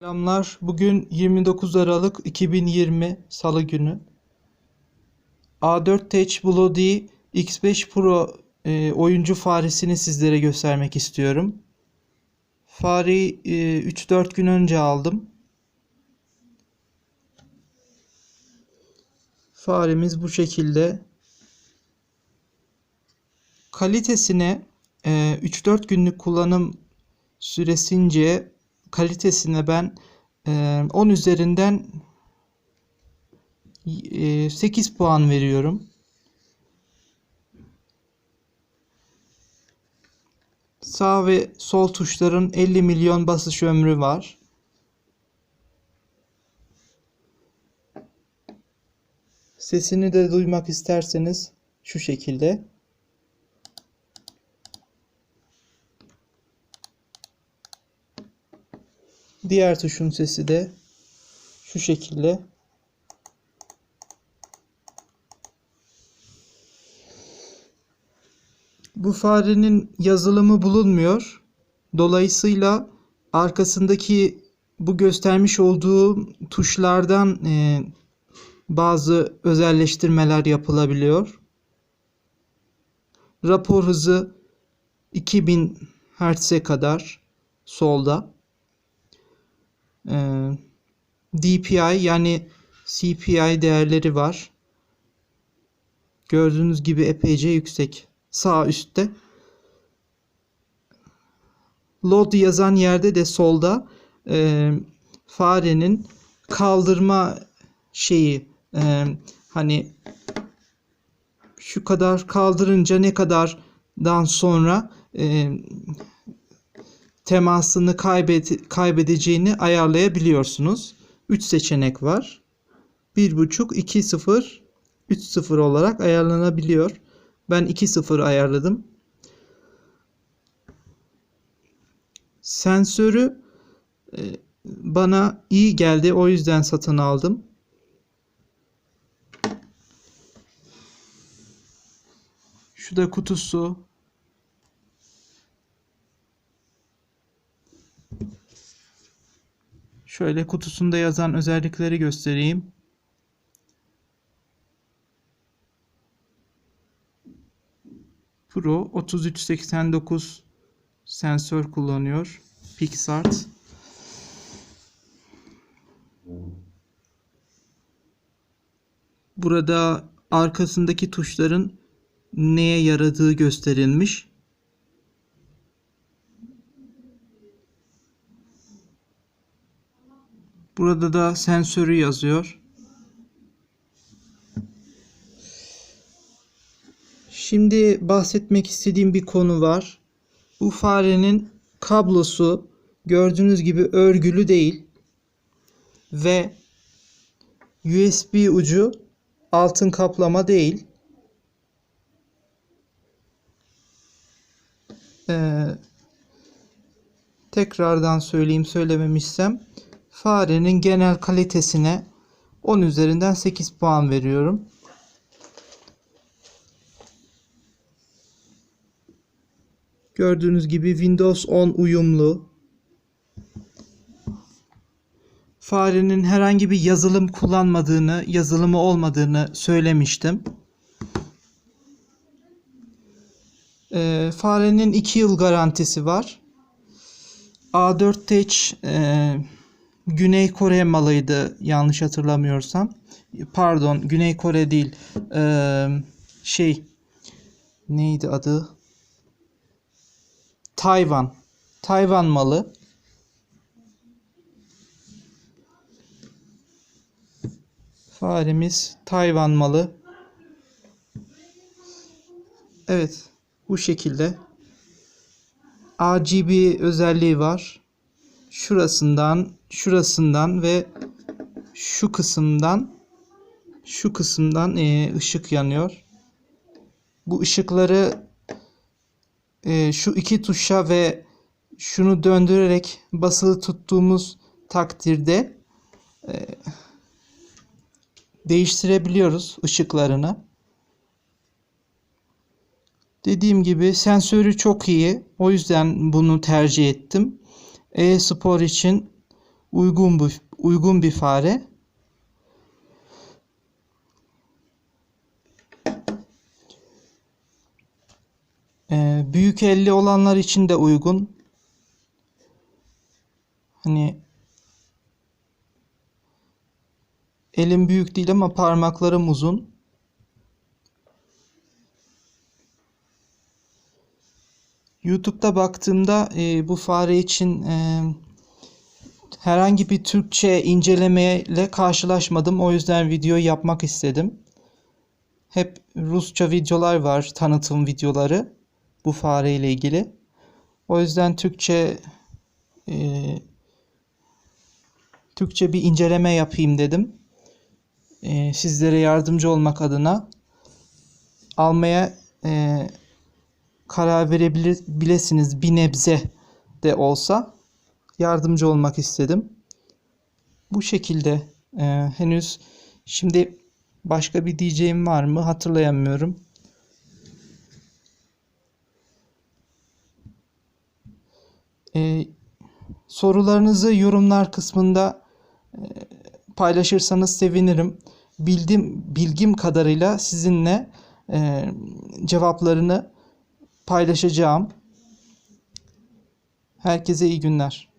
Selamlar. Bugün 29 Aralık 2020 Salı günü. A4 Touch Bloody X5 Pro e, oyuncu faresini sizlere göstermek istiyorum. Fareyi e, 3-4 gün önce aldım. Faremiz bu şekilde. Kalitesine e, 3-4 günlük kullanım süresince kalitesine ben e, 10 üzerinden e, 8 puan veriyorum. Sağ ve sol tuşların 50 milyon basış ömrü var. Sesini de duymak isterseniz şu şekilde. Diğer tuşun sesi de şu şekilde. Bu farenin yazılımı bulunmuyor. Dolayısıyla arkasındaki bu göstermiş olduğu tuşlardan e, bazı özelleştirmeler yapılabiliyor. Rapor hızı 2000 Hz'e kadar solda. Ee, DPI yani CPI değerleri var. Gördüğünüz gibi epeyce yüksek. Sağ üstte. Load yazan yerde de solda e, farenin kaldırma şeyi e, hani şu kadar kaldırınca ne kadardan sonra e, temasını kaybet kaybedeceğini ayarlayabiliyorsunuz. 3 seçenek var. 1.5, 2.0, 3.0 olarak ayarlanabiliyor. Ben 2.0 ayarladım. Sensörü e, bana iyi geldi. O yüzden satın aldım. Şu da kutusu. Şöyle kutusunda yazan özellikleri göstereyim. Pro 3389 sensör kullanıyor. PixArt. Burada arkasındaki tuşların neye yaradığı gösterilmiş. Burada da sensörü yazıyor. Şimdi bahsetmek istediğim bir konu var. Bu farenin kablosu gördüğünüz gibi örgülü değil ve USB ucu altın kaplama değil. Ee, tekrardan söyleyeyim söylememişsem farenin genel kalitesine 10 üzerinden 8 puan veriyorum. Gördüğünüz gibi Windows 10 uyumlu. Farenin herhangi bir yazılım kullanmadığını, yazılımı olmadığını söylemiştim. Ee, farenin 2 yıl garantisi var. A4 Touch e, Güney Kore malıydı yanlış hatırlamıyorsam. Pardon Güney Kore değil. Ee, şey neydi adı? Tayvan. Tayvan malı. Faremiz Tayvan malı. Evet. Bu şekilde. RGB özelliği var. Şurasından, şurasından ve şu kısımdan şu kısımdan e, ışık yanıyor. Bu ışıkları e, şu iki tuşa ve şunu döndürerek basılı tuttuğumuz takdirde e, değiştirebiliyoruz ışıklarını. Dediğim gibi sensörü çok iyi. O yüzden bunu tercih ettim. E-spor için uygun bu uygun bir fare. Ee, büyük elli olanlar için de uygun. Hani elim büyük değil ama parmaklarım uzun. YouTube'da baktığımda e, bu fare için e, herhangi bir Türkçe incelemeyle karşılaşmadım. O yüzden video yapmak istedim. Hep Rusça videolar var, tanıtım videoları bu fare ile ilgili. O yüzden Türkçe e, Türkçe bir inceleme yapayım dedim. E, sizlere yardımcı olmak adına almaya e, karar verebilirsiniz bir nebze de olsa yardımcı olmak istedim. Bu şekilde e, henüz şimdi başka bir diyeceğim var mı hatırlayamıyorum. E, sorularınızı yorumlar kısmında e, paylaşırsanız sevinirim. Bildim bilgim kadarıyla sizinle e, cevaplarını paylaşacağım. Herkese iyi günler.